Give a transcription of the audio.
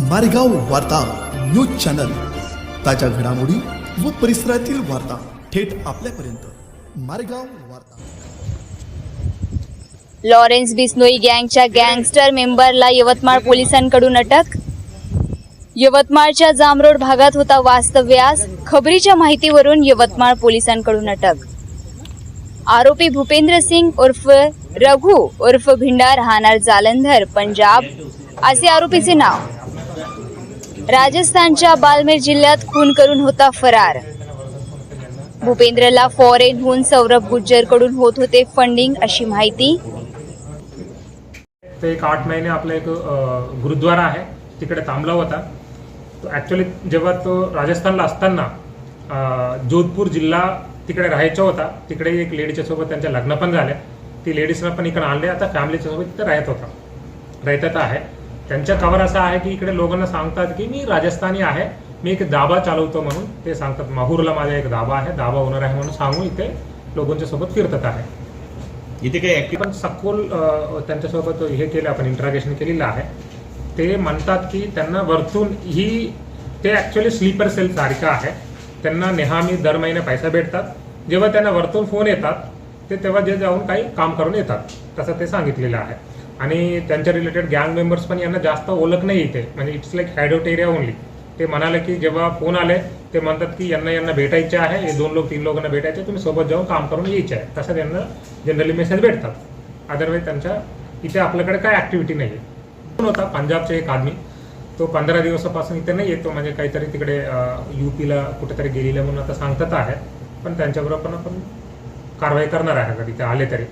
मारेगाव वार्ता news channel. ताज्या घडामोडी व परिसरातील वार्ता थेट आपल्यापर्यंत. मारेगाव वार्ता. लॉरेन्स बिस्नोई गँगच्या गँगस्टर मेंबरला यवतमाळ पोलिसांकडून अटक? यवतमाळच्या जामरोड भागात होता वास्तव्यास खबरीच्या माहितीवरून यवतमाळ पोलिसांकडून अटक. आरोपी भूपेंद्र सिंग उर्फ रघु उर्फ भिंडा राहणार जालंधर पंजाब. असे आरोपीचे नाव. राजस्थानच्या बालमेर जिल्ह्यात खून करून होता फरार. भूपेंद्रला फॉरेनहून सौरभ गुज्जरकडून होत होते फंडिंग अशी माहिती. ते एक आठ महिने आपलं एक गुरुद्वारा आहे तिकडे थांबला होता. तो ॲक्च्युली जेव्हा तो राजस्थानला असताना जोधपूर जिल्हा तिकडे राहायचा होता तिकडे एक लेडीच्या सोबत त्यांच्या लग्न पण झाल्या ती लेडीजना पण इकडे आणले आता फॅमिलीच्या सोबत तिथे राहत होता. राहतात आहे. त्यांच्या कवर असं आहे की इकडे लोकांना सांगतात की मी राजस्थानी आहे मी एक दाबा चालवतो म्हणून. ते सांगतात माहूरला माझा एक दाबा आहे दाबा ओनर आहे म्हणून सांगून इथे लोकांच्या सोबत फिरतात आहे. इथे काही ऍक्टिव्ह पण सखोल त्यांच्यासोबत हे केलं आपण इंट्रागेशन केलेलं आहे. ते म्हणतात की त्यांना वरतून ही ते ॲक्च्युली स्लीपर सेल सारखं आहे. त्यांना नेहमी दर महिने पैसा भेटतात. जेव्हा त्यांना वरतून फोन येतात ते तेव्हा जे जाऊन काही काम करून येतात. तसं ते सांगितलेलं आहे. आणि त्यांच्या रिलेटेड गँग मेंबर्स पण यांना जास्त ओळख नाही इथे. म्हणजे it's like hideout area only ते म्हणाले की जेव्हा फोन आले ते म्हणतात की यांना यांना भेटायचे आहे. हे दोन लोक तीन लोकांना भेटायचे तुम्ही सोबत जाऊन काम करून यायचे आहे. तसं त्यांना जनरली मेसेज भेटतात. अदरवाईज त्यांच्या इथे आपल्याकडे काय ॲक्टिव्हिटी नाही आहे कोण होता? पंजाबचा एक आदमी. तो पंधरा दिवसापासून इथे नाही येतो म्हणजे काहीतरी तिकडे युपीला कुठेतरी गेलेलं म्हणून आता सांगतात आहे. पण त्यांच्याबरोबर पण आपण कारवाई करणार आहे. कधी ते आले तरी.